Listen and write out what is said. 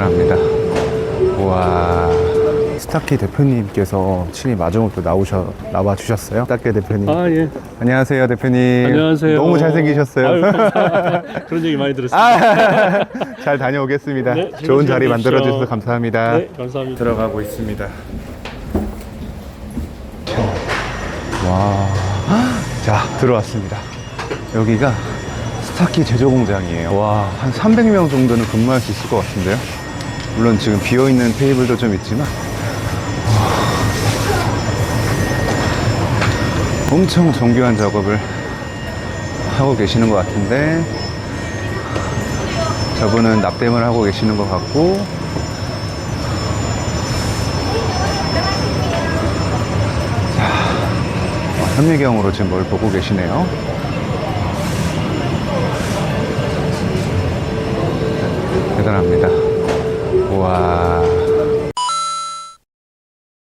대단합니다. 우와. 스타키 대표님께서 친히 마지막으로 나오셔 나와 주셨어요. 스타키 대표님. 아, 예. 안녕하세요, 대표님. 안녕하세요. 너무 잘생기셨어요. 아유, 감사합니다. 그런 얘기 많이 들었습니다. 아, 잘 다녀오겠습니다. 네, 좋은 자리 만들어. 주셔서 감사합니다. 네, 감사합니다. 들어가고 있습니다. 와, 자 들어왔습니다. 여기가 스타키 제조 공장이에요. 와, 한 300명 정도는 근무할 수 있을 것 같은데요. 물론 지금 비어 있는 테이블도 좀 있지만 와, 엄청 정교한 작업을 하고 계시는 것 같은데 저분은 납땜을 하고 계시는 것 같고 어, 현미경으로 지금 뭘 보고 계시네요. 대단합니다. 우와.